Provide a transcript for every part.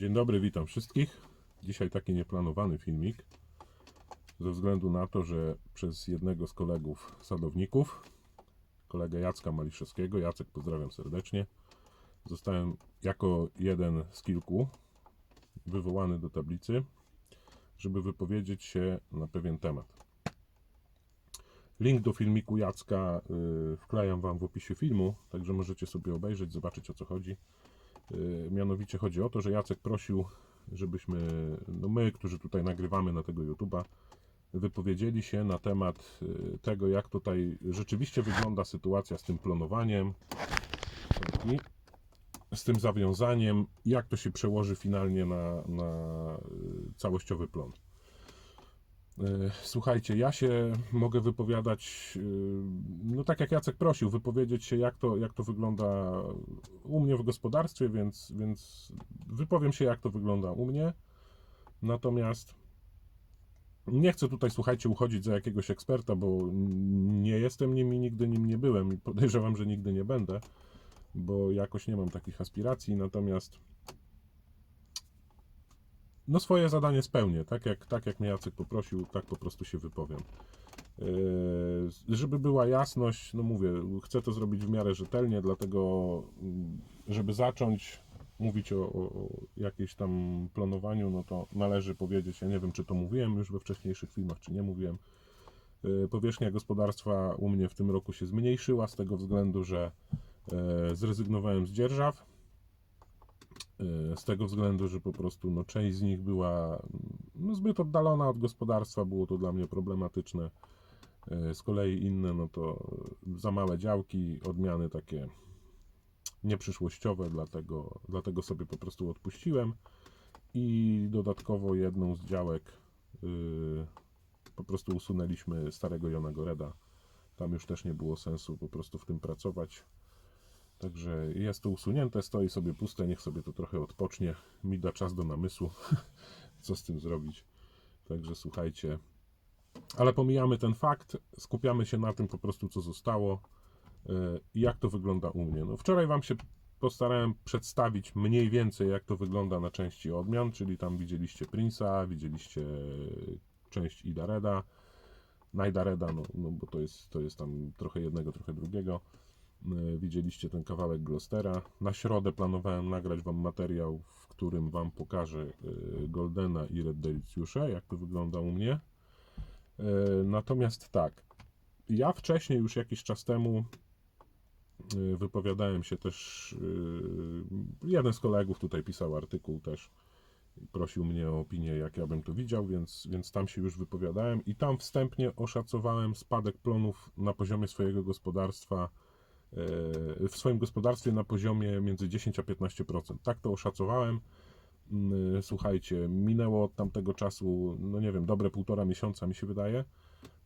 Dzień dobry, witam wszystkich. Dzisiaj taki nieplanowany filmik. Ze względu na to, że przez jednego z kolegów sadowników, kolegę Jacka Maliszewskiego, Jacek pozdrawiam serdecznie, zostałem jako jeden z kilku wywołany do tablicy, żeby wypowiedzieć się na pewien temat. Link do filmiku Jacka y, wklejam Wam w opisie filmu, także możecie sobie obejrzeć, zobaczyć o co chodzi. Y, Mianowicie chodzi o to, że Jacek prosił, żebyśmy, no my, którzy tutaj nagrywamy na tego YouTube'a, wypowiedzieli się na temat y, tego, jak tutaj rzeczywiście wygląda sytuacja z tym planowaniem z tym zawiązaniem, jak to się przełoży finalnie na, na y, całościowy plon. Y, Słuchajcie, ja się mogę wypowiadać, y, no tak jak Jacek prosił, wypowiedzieć się, jak to, jak to wygląda u mnie w gospodarstwie, więc, więc wypowiem się, jak to wygląda u mnie. Natomiast nie chcę tutaj, słuchajcie, uchodzić za jakiegoś eksperta, bo nie jestem nim i nigdy nim nie byłem i podejrzewam, że nigdy nie będę, bo jakoś nie mam takich aspiracji. Natomiast no swoje zadanie spełnię, tak jak, tak jak mnie Jacek poprosił, tak po prostu się wypowiem. Yy, żeby była jasność, no mówię, chcę to zrobić w miarę rzetelnie, dlatego mm, żeby zacząć mówić o, o, tam planowaniu, no to należy powiedzieć, ja nie wiem czy to mówiłem już we wcześniejszych filmach, czy nie mówiłem, Yy, powierzchnia gospodarstwa u mnie w tym roku się zmniejszyła z tego względu, że yy, zrezygnowałem z dzierżaw, z tego względu, że po prostu no, część z nich była no, zbyt oddalona od gospodarstwa, było to dla mnie problematyczne. E, Z kolei inne, no to za małe działki, odmiany takie nieprzyszłościowe, dlatego, dlatego sobie po prostu odpuściłem. I dodatkowo jedną z działek yy, po prostu usunęliśmy starego Jonego Reda. Tam już też nie było sensu po prostu w tym pracować. Także jest to usunięte, stoi sobie puste, niech sobie to trochę odpocznie. Mi da czas do namysłu, co z tym zrobić. Także słuchajcie. Ale pomijamy ten fakt, skupiamy się na tym po prostu, co zostało i jak to wygląda u mnie. No, wczoraj Wam się postarałem przedstawić mniej więcej, jak to wygląda na części odmian, czyli tam widzieliście Prince'a, widzieliście część Idareda, Najdareda, no, no bo to jest, to jest tam trochę jednego, trochę drugiego. Y, Widzieliście ten kawałek Glostera. Na środę planowałem nagrać Wam materiał, w którym Wam pokażę y, Goldena i Red Delicjusze, jak to wygląda u mnie. Y, Natomiast tak, ja wcześniej, już jakiś czas temu, wypowiadałem się też. Jeden z kolegów tutaj pisał artykuł też prosił mnie o opinię, jak ja bym to widział, więc, więc tam się już wypowiadałem i tam wstępnie oszacowałem spadek plonów na poziomie swojego gospodarstwa e, w swoim gospodarstwie na poziomie między 10 a 15%. Tak to oszacowałem. Mm, Słuchajcie, minęło od tamtego czasu, no nie wiem, dobre półtora miesiąca mi się wydaje.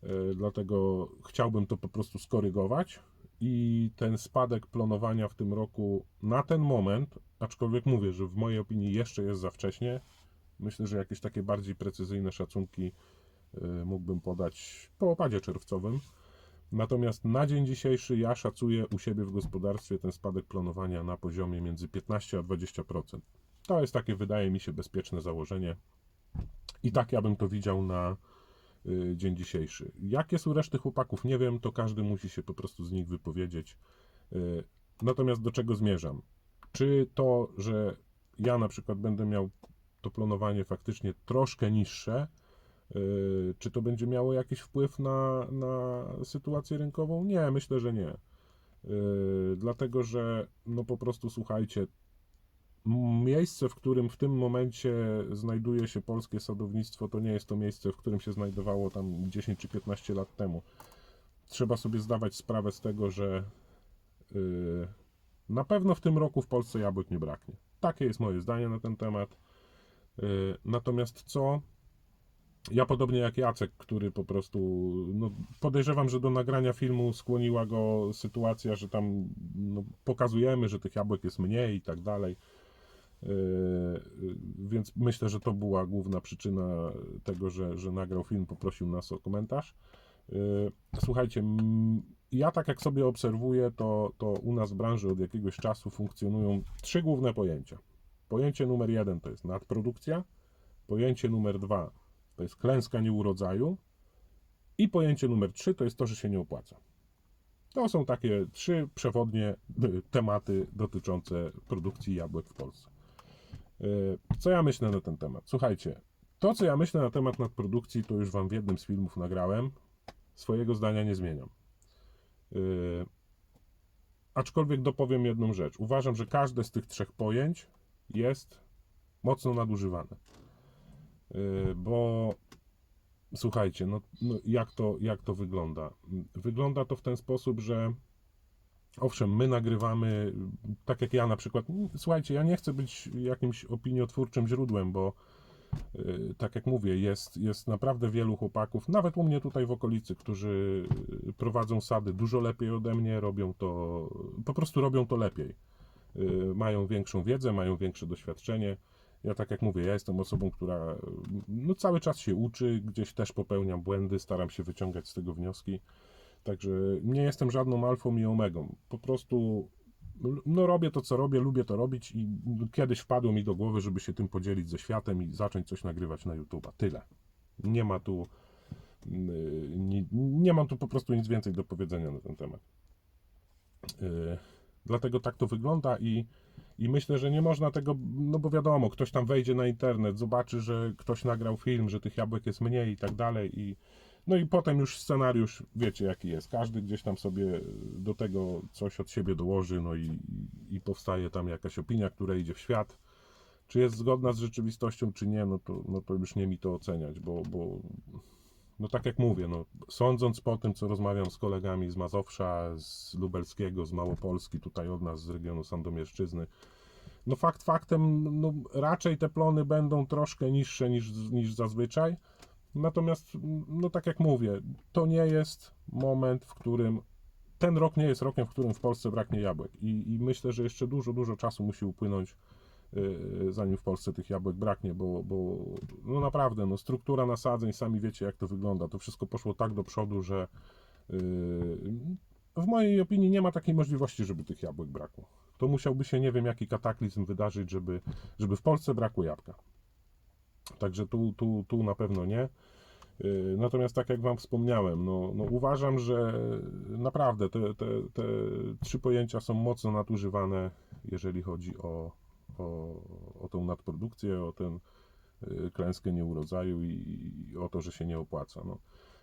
E, Dlatego chciałbym to po prostu skorygować i ten spadek planowania w tym roku na ten moment, aczkolwiek mówię, że w mojej opinii jeszcze jest za wcześnie. Myślę, że jakieś takie bardziej precyzyjne szacunki e, mógłbym podać po opadzie czerwcowym. Natomiast na dzień dzisiejszy ja szacuję u siebie w gospodarstwie ten spadek planowania na poziomie między 15 a 20%. To jest takie, wydaje mi się, bezpieczne założenie. I tak ja bym to widział na y, dzień dzisiejszy. Jakie są reszty chłopaków, nie wiem, to każdy musi się po prostu z nich wypowiedzieć. Y, Natomiast do czego zmierzam? Czy to, że ja na przykład będę miał to planowanie faktycznie troszkę niższe, czy to będzie miało jakiś wpływ na, na sytuację rynkową? Nie, myślę, że nie. Y, Dlatego, że no po prostu słuchajcie, miejsce, w którym w tym momencie znajduje się polskie sadownictwo, to nie jest to miejsce, w którym się znajdowało tam 10 czy 15 lat temu. Trzeba sobie zdawać sprawę z tego, że yy, na pewno w tym roku w Polsce jabłek nie braknie. Takie jest moje zdanie na ten temat. Yy, natomiast co? Ja podobnie jak Jacek, który po prostu no, podejrzewam, że do nagrania filmu skłoniła go sytuacja, że tam no, pokazujemy, że tych jabłek jest mniej i tak dalej. Yy, Więc myślę, że to była główna przyczyna tego, że, że nagrał film, poprosił nas o komentarz. Yy, Słuchajcie, ja tak jak sobie obserwuję, to, to u nas w branży od jakiegoś czasu funkcjonują trzy główne pojęcia. Pojęcie numer jeden to jest nadprodukcja, pojęcie numer dwa to jest klęska nieurodzaju i pojęcie numer trzy to jest to, że się nie opłaca. To są takie trzy przewodnie y, tematy dotyczące produkcji jabłek w Polsce. Y, Co ja myślę na ten temat? Słuchajcie, to co ja myślę na temat nadprodukcji, to już Wam w jednym z filmów nagrałem. Swojego zdania nie zmieniam. Yy, aczkolwiek dopowiem jedną rzecz. Uważam, że każde z tych trzech pojęć jest mocno nadużywane. Yy, bo słuchajcie, no, no jak, to, jak to wygląda? Wygląda to w ten sposób, że owszem, my nagrywamy, tak jak ja na przykład. Słuchajcie, ja nie chcę być jakimś opiniotwórczym źródłem, bo yy, tak jak mówię, jest, jest naprawdę wielu chłopaków, nawet u mnie tutaj w okolicy, którzy prowadzą sady dużo lepiej ode mnie, robią to, po prostu robią to lepiej. Yy, Mają większą wiedzę, mają większe doświadczenie. Ja tak jak mówię, ja jestem osobą, która no, cały czas się uczy, gdzieś też popełniam błędy, staram się wyciągać z tego wnioski. Także nie jestem żadną alfą i omegą. Po prostu no robię to, co robię, lubię to robić i kiedyś wpadło mi do głowy, żeby się tym podzielić ze światem i zacząć coś nagrywać na YouTube'a. Tyle. Nie ma tu yy, nie, nie mam tu po prostu nic więcej do powiedzenia na ten temat. Yy, Dlatego tak to wygląda i, i myślę, że nie można tego, no bo wiadomo, ktoś tam wejdzie na internet, zobaczy, że ktoś nagrał film, że tych jabłek jest mniej i tak dalej i no i potem już scenariusz, wiecie jaki jest. Każdy gdzieś tam sobie do tego coś od siebie dołoży, no i, i powstaje tam jakaś opinia, która idzie w świat. Czy jest zgodna z rzeczywistością, czy nie, no to, no to już nie mi to oceniać, bo, bo no tak jak mówię, no, sądząc po tym, co rozmawiam z kolegami z Mazowsza, z Lubelskiego, z Małopolski, tutaj od nas z regionu Sandomierszczyzny, no fakt faktem, no raczej te plony będą troszkę niższe niż, niż zazwyczaj. Natomiast, no tak jak mówię, to nie jest moment, w którym ten rok nie jest rokiem, w którym w Polsce braknie jabłek. I, i myślę, że jeszcze dużo, dużo czasu musi upłynąć, zanim w Polsce tych jabłek braknie, bo, bo no naprawdę, no struktura nasadzeń, sami wiecie jak to wygląda. To wszystko poszło tak do przodu, że yy, w mojej opinii nie ma takiej możliwości, żeby tych jabłek brakło. To musiałby się nie wiem jaki kataklizm wydarzyć, żeby, żeby w Polsce brakło jabłka. Także tu, tu, tu na pewno nie. Natomiast tak jak Wam wspomniałem, no, no uważam, że naprawdę te, te, te trzy pojęcia są mocno nadużywane, jeżeli chodzi o, o, o tą nadprodukcję, o tę yy, klęskę nieurodzaju i, i o to, że się nie opłaca. No.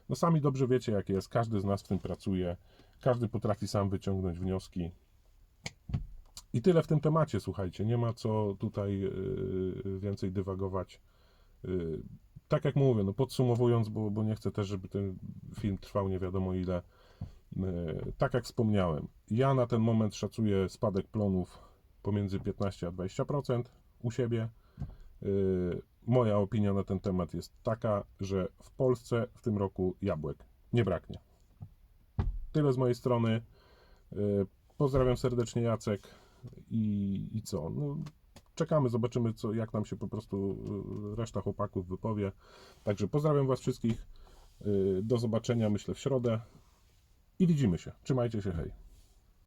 no sami dobrze wiecie jak jest, każdy z nas w tym pracuje, każdy potrafi sam wyciągnąć wnioski. I tyle w tym temacie, słuchajcie, nie ma co tutaj yy, więcej dywagować. Yy, tak jak mówię, no podsumowując, bo, bo nie chcę też, żeby ten film trwał nie wiadomo ile. Tak jak wspomniałem, ja na ten moment szacuję spadek plonów pomiędzy 15 a 20% u siebie. Yy, moja opinia na ten temat jest taka, że w Polsce w tym roku jabłek nie braknie. Tyle z mojej strony. Yy, Pozdrawiam serdecznie Jacek i, i co? No, czekamy, zobaczymy, co, jak nam się po prostu y, reszta chłopaków wypowie. Także pozdrawiam Was wszystkich. y, Do zobaczenia, myślę, w środę. I widzimy się. Trzymajcie się, hej.